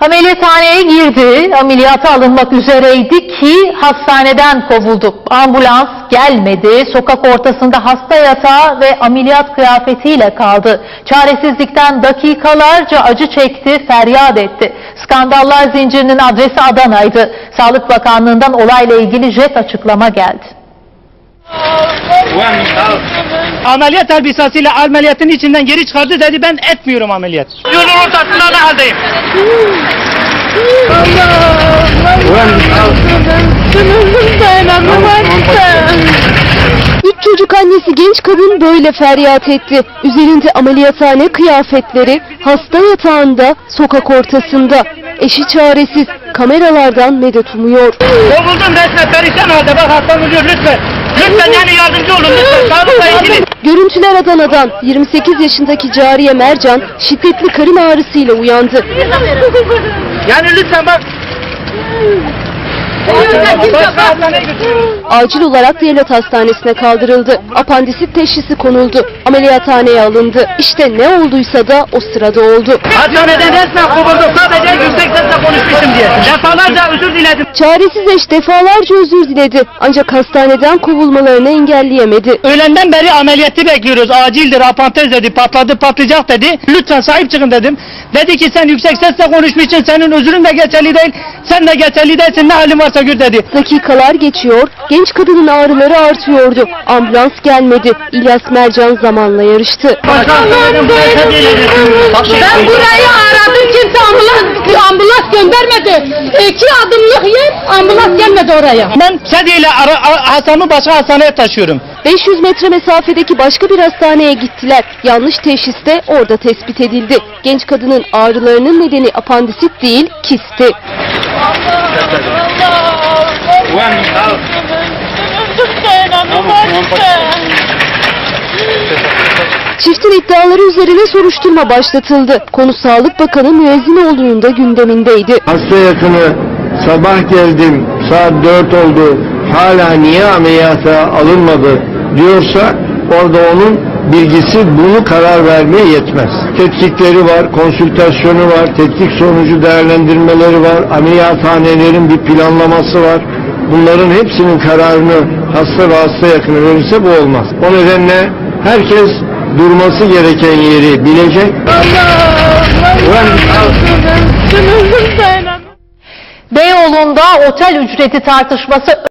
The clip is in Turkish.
Ameliyathaneye girdi, ameliyata alınmak üzereydi ki hastaneden kovuldu. Ambulans gelmedi, sokak ortasında hasta yatağı ve ameliyat kıyafetiyle kaldı. Çaresizlikten dakikalarca acı çekti, feryat etti. Skandallar zincirinin adresi Adana'ydı. Sağlık Bakanlığı'ndan olayla ilgili jet açıklama geldi. Ameliyat elbisesiyle ameliyatın içinden geri çıkardı dedi ben etmiyorum ameliyat. Yolun ortasında ne haldeyim? Üç çocuk annesi genç kadın böyle feryat etti. Üzerinde ameliyathane kıyafetleri, hasta yatağında, sokak ortasında. Eşi çaresiz, kameralardan medet umuyor. Kovuldum resmen perişan halde bak hastam ölüyor lütfen. Lütfen yani yardımcı olun lütfen sağlıkla ilgili. Görüntüler Adana'dan 28 yaşındaki Cariye Mercan şiddetli karın ağrısıyla uyandı. Yani lütfen bak. Acil olarak devlet hastanesine kaldırıldı. Apandisit teşhisi konuldu. Ameliyathaneye alındı. İşte ne olduysa da o sırada oldu. Hastaneden resmen kovuldum sadece yüksek sesle konuşmuşum diye. Defalarca özür diledim. Çaresiz eş defalarca özür diledi. Ancak hastaneden kovulmalarını engelleyemedi. Öğlenden beri ameliyatı bekliyoruz. Acildir, apantez dedi, patladı, patlayacak dedi. Lütfen sahip çıkın dedim. Dedi ki sen yüksek sesle konuşmuşsun, senin özrün de geçerli değil. Sen de geçerli değilsin, ne halin varsa gör dedi. Dakikalar geçiyor, genç kadının ağrıları artıyordu. Ambulans gelmedi. İlyas Mercan zamanla yarıştı. Ben burayı aradım kimse ambulans, ambulans göndermedi. İki adımlık yer ambulans gelmedi oraya. Ben sedyeyle ara, ara, hastamı başka hastaneye taşıyorum. 500 metre mesafedeki başka bir hastaneye gittiler. Yanlış teşhis de orada tespit edildi. Genç kadının ağrılarının nedeni apandisit değil, kisti. İddiaları üzerine soruşturma başlatıldı. Konu Sağlık Bakanı Müezzinoğlu'nun da gündemindeydi. Hasta yakını sabah geldim saat 4 oldu hala niye ameliyata alınmadı diyorsa orada onun bilgisi bunu karar vermeye yetmez. Tetkikleri var, konsültasyonu var, tetkik sonucu değerlendirmeleri var, ameliyathanelerin bir planlaması var. Bunların hepsinin kararını hasta ve hasta yakını verirse bu olmaz. O nedenle herkes durması gereken yeri bilecek. Beyoğlu'nda otel ücreti tartışması